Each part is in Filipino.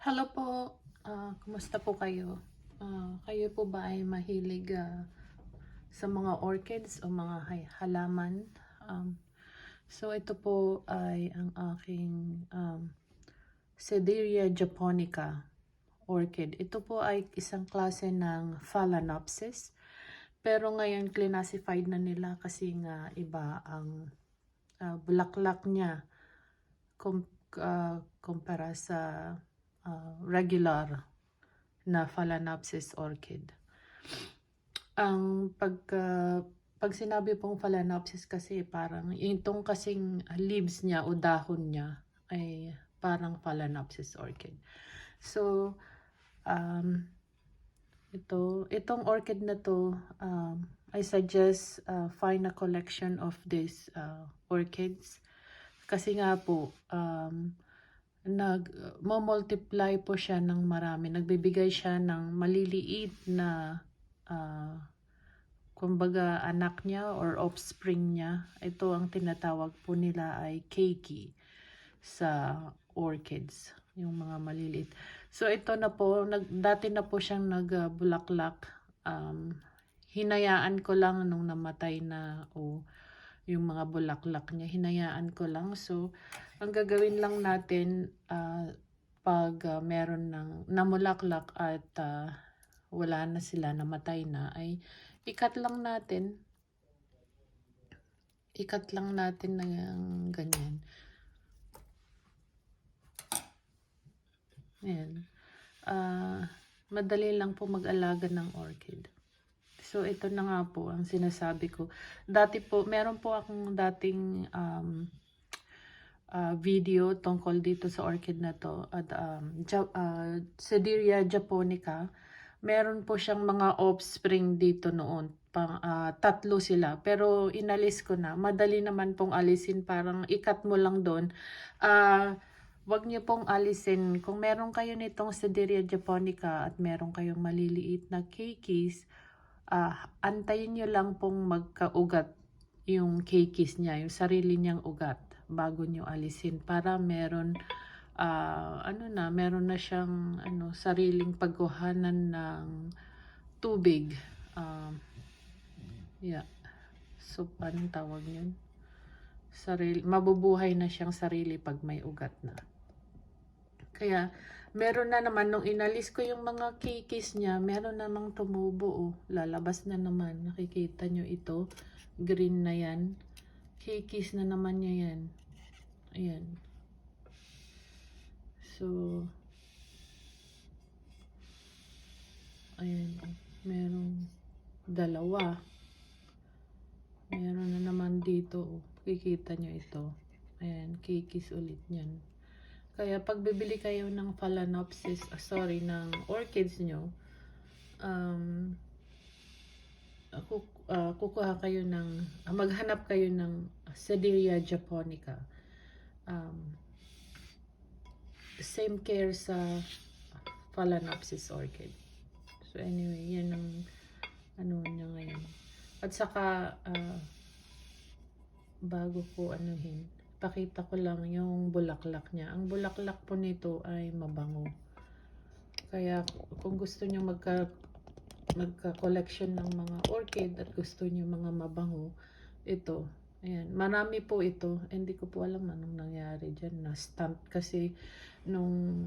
Hello po. Ah, kumusta po kayo? Ah, kayo po ba ay mahilig ah, sa mga orchids o mga halaman? Um, so ito po ay ang aking um, Sederia japonica orchid. Ito po ay isang klase ng Phalaenopsis. Pero ngayon classified na nila kasi nga iba ang ah, bulaklak niya kum- ah, kumpara sa uh, regular na Phalaenopsis orchid. Ang pag pag sinabi pong Phalaenopsis kasi parang itong kasing leaves niya o dahon niya ay parang Phalaenopsis orchid. So um, ito itong orchid na to um, I suggest uh, find a collection of these uh, orchids kasi nga po um, nag multiply po siya ng marami. Nagbibigay siya ng maliliit na ah, kumbaga anak niya or offspring niya. Ito ang tinatawag po nila ay keiki sa orchids, yung mga maliliit. So ito na po, nag, dati na po siyang nagbulaklak. Um, hinayaan ko lang nung namatay na o yung mga bulaklak niya. Hinayaan ko lang. So, ang gagawin lang natin ah, pag ah, meron ng namulaklak at ah, wala na sila, namatay na, ay ikat lang natin. Ikat lang natin ng ganyan. Ayan. Ah, madali lang po mag-alaga ng orchid. So, ito na nga po ang sinasabi ko. Dati po, meron po akong dating um, uh, video tungkol dito sa orchid na to. At um, ja- uh, Sederia japonica. Meron po siyang mga offspring dito noon. Pang, ah, tatlo sila. Pero inalis ko na. Madali naman pong alisin. Parang ikat mo lang doon. Ah... Huwag niyo pong alisin. Kung meron kayo nitong Sederia japonica at meron kayong maliliit na keikis, ah antayin nyo lang pong magkaugat yung keikis niya, yung sarili niyang ugat bago nyo alisin para meron ah ano na, meron na siyang ano sariling pagkuhanan ng tubig. Um, yeah. So, anong tawag yun? Sarili, mabubuhay na siyang sarili pag may ugat na. Kaya, meron na naman, nung inalis ko yung mga kikis niya, meron namang tumubo, oh. Lalabas na naman. Nakikita nyo ito. Green na yan. Kikis na naman niya yan. Ayan. So, ayan, oh. Merong dalawa. Meron na naman dito, oh. Kikita nyo ito. Ayan, kikis ulit yan. Kaya pag bibili kayo ng Phalaenopsis, ah, sorry, ng orchids nyo, um, aku, ah, kukuha kayo ng, ah, maghanap kayo ng Sederia japonica. Um, same care sa Phalaenopsis orchid. So anyway, yan ang ano niya ngayon. At saka, ah, bago ko anuhin, pakita ko lang yung bulaklak niya. Ang bulaklak po nito ay mabango. Kaya kung gusto niyo magka magka-collection ng mga orchid at gusto niyo mga mabango, ito. Ayan, marami po ito. Hindi ko po alam anong nangyari diyan na stunt kasi nung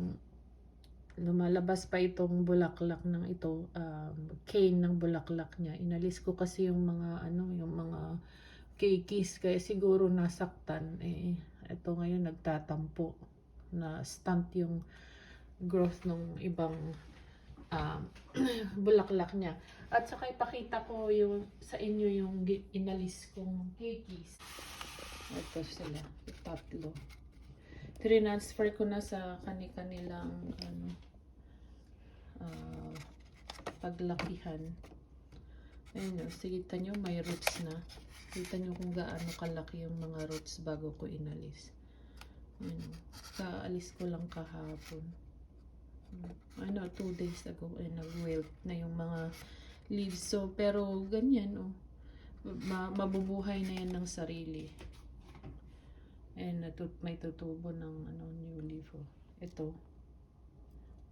lumalabas pa itong bulaklak ng ito, um, cane ng bulaklak niya. Inalis ko kasi yung mga ano, yung mga kikis kaya siguro nasaktan eh. Ito ngayon nagtatampo na stunt yung growth ng ibang um, bulaklak niya. At saka ipakita ko yung sa inyo yung inalis kong kikis. Ito sila tatlo. Transfer ko na sa kani-kanilang ano ah, paglakihan ayun o, kita nyo may roots na Kita nyo kung gaano kalaki yung mga roots bago ko inalis. Ano, kaalis ko lang kahapon. Ano, two days ago, eh, nag-wilt na yung mga leaves. So, pero ganyan, oh. Ma mabubuhay na yan ng sarili. And natut may tutubo ng ano, new leaf, oh. Ito.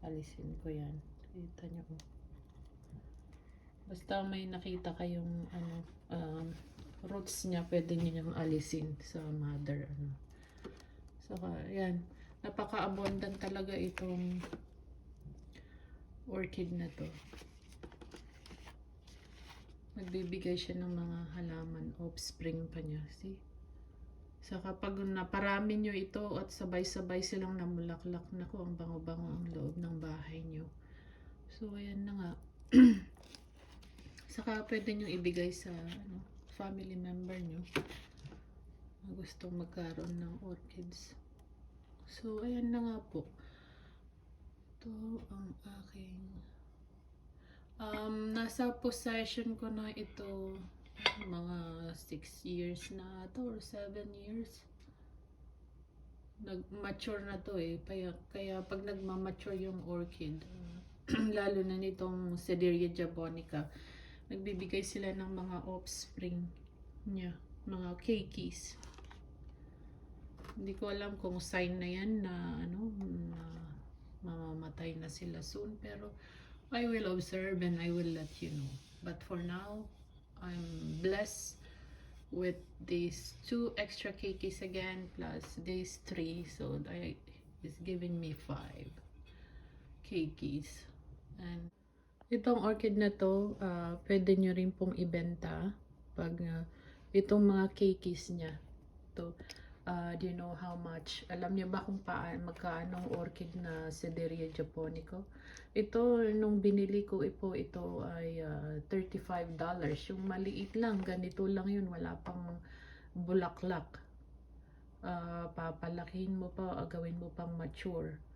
alisin ko yan. Kita nyo. oh. Basta may nakita kayong ano, um, roots niya, pwede nyo niyang alisin sa mother. Ano. Saka, yan. Napaka-abundant talaga itong orchid na to. Nagbibigay siya ng mga halaman, offspring pa niya. See? Saka pag naparami nyo ito at sabay-sabay silang namulaklak, naku, ang bango-bango ang loob ng bahay nyo. So, ayan na nga. Saka pwede nyo ibigay sa ano, family member nyo na gustong magkaroon ng orchids. So, ayan na nga po. Ito ang aking um, nasa possession ko na ito mga 6 years na ito or 7 years. Nag-mature na to eh. Kaya, kaya pag nagmamature yung orchid, lalo na nitong Sederia japonica, nagbibigay sila ng mga offspring niya, mga keikis. Hindi ko alam kung sign na yan na ano, na mamamatay na sila soon, pero I will observe and I will let you know. But for now, I'm blessed with these two extra keikis again, plus these three, so I is giving me five keikis. And Itong orchid na to, ah, pwede nyo rin pong ibenta pag ah, itong mga keikis niya. To, ah, do you know how much? Alam niyo ba kung paan magkano ang orchid na Sederia japonico? Ito, nung binili ko ipo, ito ay ah, $35. Yung maliit lang, ganito lang yun, wala pang bulaklak. Ah, papalakihin mo pa, agawin mo pang mature.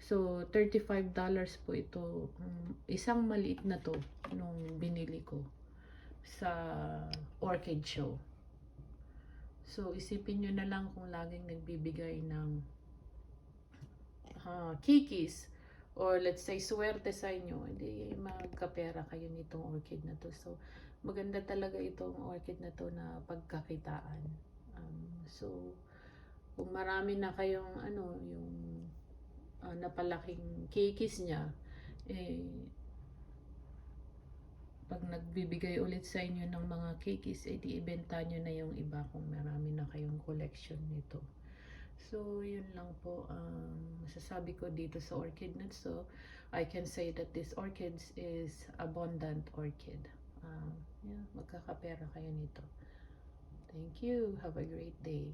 So, $35 po ito. Mm, Isang maliit na to nung binili ko sa Orchid Show. So, isipin nyo na lang kung laging nagbibigay ng ah, kikis or let's say swerte sa inyo, hindi magkapera kayo nitong orchid na to. So, maganda talaga itong orchid na to na pagkakitaan. Um, so, kung marami na kayong ano, yung ah, napalaking kikis niya, eh, pag nagbibigay ulit sa inyo ng mga kikis, eh di ibenta nyo na yung iba kung marami na kayong collection nito. So, yun lang po ang masasabi ko dito sa orchid nuts. So, I can say that this orchids is abundant orchid. Um, yeah, magkakapera kayo nito. Thank you. Have a great day.